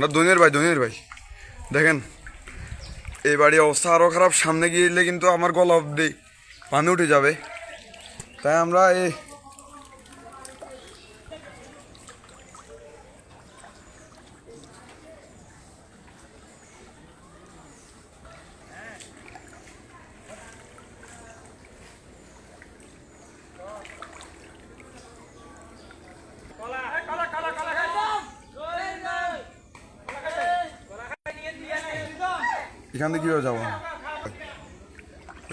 না ভাই দনের ভাই। দেখেন, এই বাড়ির অবস্থা আরও খারাপ। সামনে গিয়ে কিন্তু আমার গলা অব্দি পানি উঠে যাবে। তাই আমরা এই এখান থেকে কীভাবে যাব?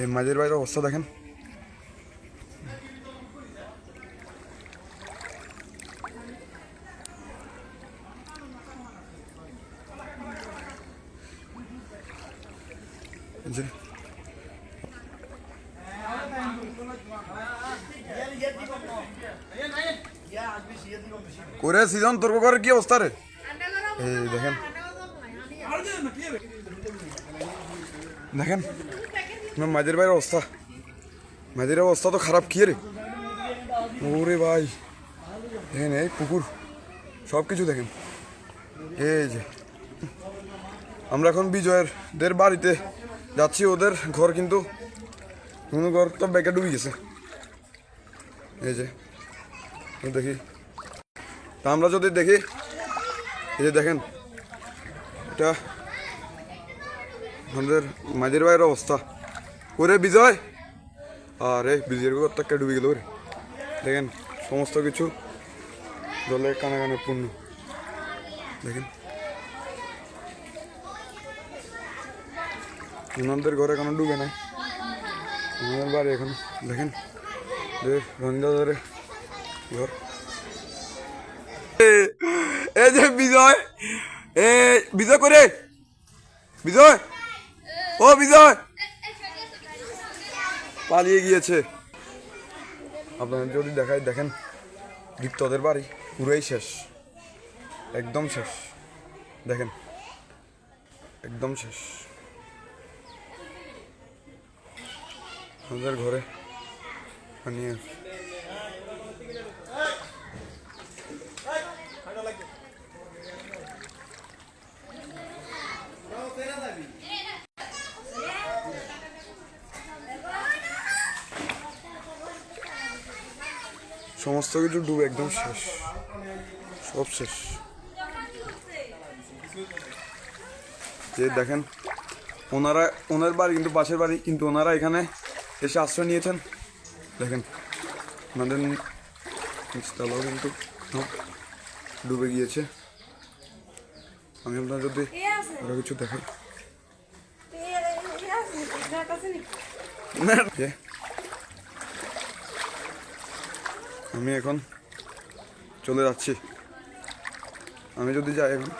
এই মাঝের বাইরের অবস্থা দেখেন। এই যে। করে সিজন তর্ক করে কি অবস্থা রে? এই দেখেন। দেখেন আমার মাঝের বাইরের অবস্থা। মাঝের অবস্থা তো খারাপ, কি রে? ওরে ভাই। দেখেন, এই পুকুর, সব কিছু দেখেন। এই যে, আমরা এখন বিজয়ের দের বাড়িতে যাচ্ছি, ওদের ঘর কিন্তু কোনো ঘর তো বেকে ডুবে গেছে। এই যে, দেখি। তা আমরা যদি দেখি, এই যে দেখেন এটা আমাদের মাঝের ভাইয়ের অবস্থা। ওরে বিজয়! আরে, বিজয়ের ঘরটা ডুবে গেল রে দেখেন, সমস্ত কিছু জলে কানে কানে পূর্ণ। দেখেন। ওনাদের ঘরে এখনও ডুবে নাই। আমাদের বাড়ি এখন। দেখেন, যে রঞ্জাদারে ঘর এই যে বিজয়! এ, বিজয় করে বিজয়? ও, বিজয়! পালিয়ে গিয়েছে। আপনাদের যদি দেখায় দেখেন, দীপ্তদের বাড়ি পুরোই শেষ। একদম শেষ। দেখেন, একদম শেষ। আমাদের ঘরে পানি সমস্ত কিছু ডুবে একদম শেষ। সব শেষ। যে দেখেন ওনারা ওনার বাড়ি কিন্তু পাশের বাড়ি কিন্তু ওনারা এখানে এসে আশ্রয় নিয়েছেন। দেখেন ওনাদের নিচতলাও কিন্তু ডুবে গিয়েছে। আমি আপনার যদি আরও কিছু দেখাই। না, যে আমি এখন চলে যাচ্ছি। আমি যদি যাই এখন।